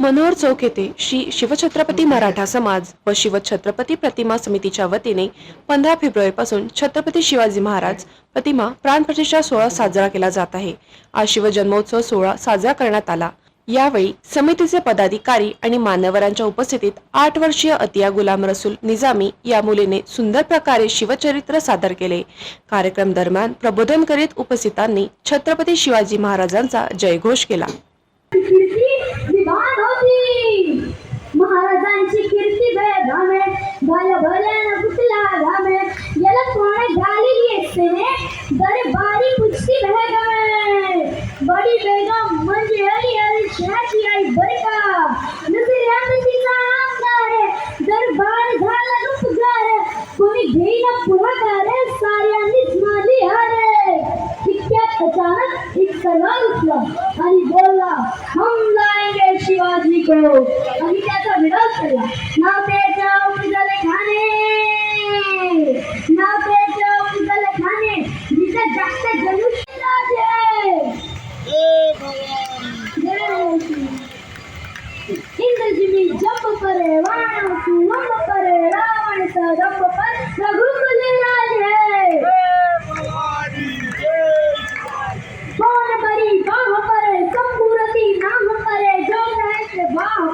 मनोहर चौक येथे श्री शिवछत्रपती मराठा समाज व शिवछत्रपती प्रतिमा समितीच्या वतीने पंधरा फेब्रुवारीपासून छत्रपती शिवाजी महाराज प्रतिमा प्राणप्रतिष्ठा सोहळा साजरा केला जात आहे. आज शिवजन्मोत्सव सोहळा साजरा करण्यात आला. यावेळी समितीचे पदाधिकारी आणि मान्यवरांच्या उपस्थितीत आठ वर्षीय अतिया गुलाम रसूल निजामी या मुलीने सुंदर प्रकारे शिवचरित्र सादर केले. कार्यक्रम दरम्यान प्रबोधन करीत उपस्थितांनी छत्रपती शिवाजी महाराजांचा जयघोष केला. विभान होती महाराजांची कीर्ती बेगामे भय भल्यानं कुठला गामे याला कोण घालेली असते दरबारी कुस्ती बेगमे बडी बेगम म्हणजे अली अली शहाची आई, बरं का? नजऱ्यात तिचा अंगार दरबार झाला गुपगार कोणी घेईना पुढाकार साऱ्यांनीच मारली हारे इतक्यात अचानक एक सरदार उठला आणि बोलला हम लाएँगे शिवाजी को आणि त्याचा विरोध केला नाव त्याच्या उजले खाणे नाव त्याच्या उजले खाणे जिथे जास्त जनुष्य राजे इंद्रजिमी जप करे वाण सुवम